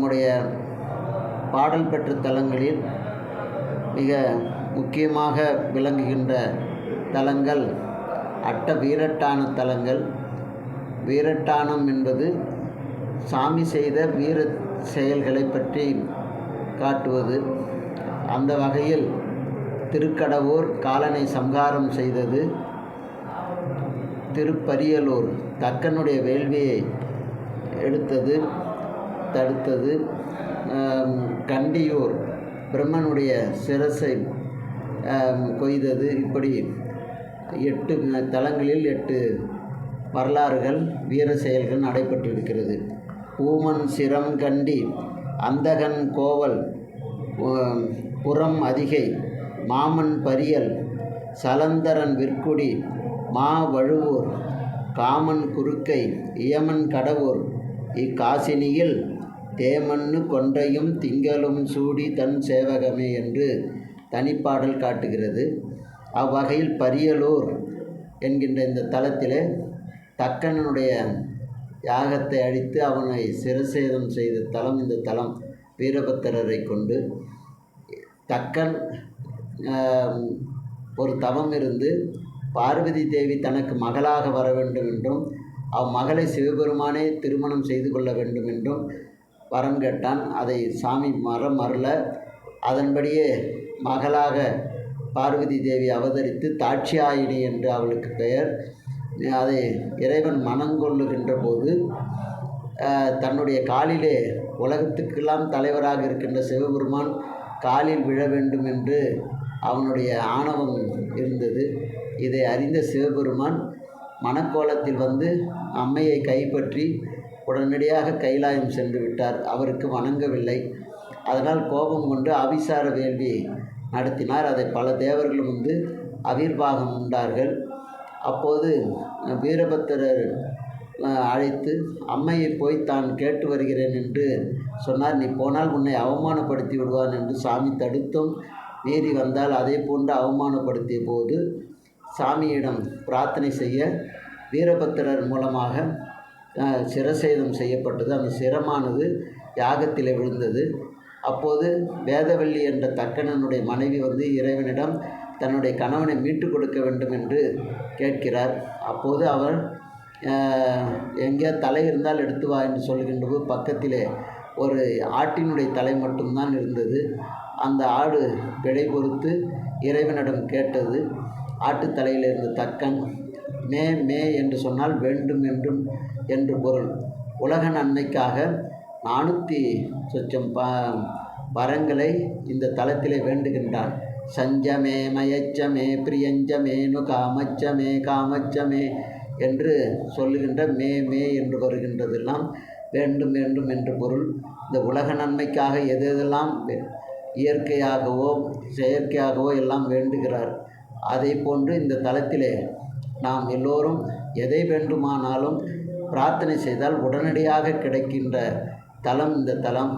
நம்முடைய பாடல் பெற்ற தலங்களில் மிக முக்கியமாக விளங்குகின்ற தலங்கள் அட்ட வீரட்டான தலங்கள். வீரட்டானம் என்பது சாமி செய்த வீர செயல்களை பற்றி காட்டுவது. அந்த வகையில் திருக்கடவூர் காலனை சம்ஹாரம் செய்தது. திருப்பரியலூர் தக்கனுடைய வேள்வியை எடுத்தது. தடுத்தது. கண்டியூர் பிரம்மனுடைய சிரசை கொய்தது. இப்படி எட்டு தலங்களில் எட்டு வரலாறுகள் வீர செயல்கள் நடைபெற்றிருக்கிறது. பூமன் சிரம் கண்டி அந்தகன் கோவல் புறம் அதிகை மாமன் பரியல் சலந்தரன் விற்குடி மா வழுவூர் காமன் குறுக்கை இயமன் கடவூர் இக்காசினியில் தேமன்னு கொன்றையும் திங்களும் சூடி தன் சேவகமே என்று தனிப்பாடல் காட்டுகிறது. அவ்வகையில் பரியலூர் என்கின்ற இந்த தலத்தில் தக்கனனுடைய யாகத்தை அழித்து அவனை சிரசேதம் செய்த தலம் இந்த தலம் வீரபத்திரரை கொண்டு தக்கன் ஒரு தவம் இருந்து பார்வதி தேவி தனக்கு மகளாக வர வேண்டும் என்றும் அம்மகளை சிவபெருமானே திருமணம் செய்து கொள்ள வேண்டும் என்றும் வரம் கேட்டான். அதை சாமி மரம் மறல. அதன்படியே மகளாக பார்வதி தேவி அவதரித்து தாட்சியாயினி என்று அவளுக்கு பெயர். அதை இறைவன் மனங்கொள்ளுகின்ற போது தன்னுடைய காலிலே உலகத்துக்கெல்லாம் தலைவராக இருக்கின்ற சிவபெருமான் காலில் விழ வேண்டும் என்று அவனுடைய ஆணவம் இருந்தது. இதை அறிந்த சிவபெருமான் மணக்கோலத்தில் வந்து அம்மையை கைப்பற்றி உடனடியாக கைலாயம் சென்று விட்டார். அவருக்கு வணங்கவில்லை. அதனால் கோபம் கொண்டு அவிசார வேள்வி நடத்தினார். அதை பல தேவர்களும் வந்து அவிர்வாகம் உண்டார்கள். அப்போது வீரபத்திரர் அழைத்து அம்மையை போய் தான் கேட்டு வருகிறேன் என்று சொன்னார். நீ போனால் உன்னை அவமானப்படுத்தி விடுவான் என்று சாமி தடுத்தும் மீறி வந்தால் அதே போன்று அவமானப்படுத்திய போது சாமியிடம் பிரார்த்தனை செய்ய வீரபத்திரர் மூலமாக சிரசேதம் செய்யப்பட்டது. அந்த சிரமானது யாகத்தில் விழுந்தது. அப்போது வேதவல்லி என்ற தக்கனனுடைய மனைவி வந்து இறைவனிடம் தன்னுடைய கணவனை மீட்டு கொடுக்க வேண்டும் என்று கேட்கிறார். அப்போது அவர் அஹ், எங்கே தலை இருந்தால் எடுத்து வா என்று சொல்கின்ற போது பக்கத்திலே ஒரு ஆட்டினுடைய தலை மட்டும்தான் இருந்தது. அந்த ஆடு விடை பொறுத்து இறைவனிடம் கேட்டது. ஆட்டுத்தலையில் இருந்த தக்கன் மே மே என்று சொன்னால் வேண்டும் என்றும் என்று பொருள். உலக நன்மைக்காக நானூற்றி சொச்சம் ப வரங்களை இந்த தளத்திலே வேண்டுகின்றான் சஞ்சமே மயச்சமே பிரியஞ்சமேனு காமச்சமே காமச்சமே என்று சொல்லுகின்ற மே மே என்று வருகின்றதெல்லாம் வேண்டும் வேண்டும் என்று பொருள். இந்த உலக நன்மைக்காக எது எதெல்லாம் இயற்கையாகவோ செயற்கையாகவோ எல்லாம் வேண்டுகிறார். அதே போன்று இந்த தலத்திலே நாம் எல்லோரும் எதை வேண்டுமானாலும் பிரார்த்தனை செய்தால் உடனடியாக கிடைக்கின்ற தலம் இந்த தலம்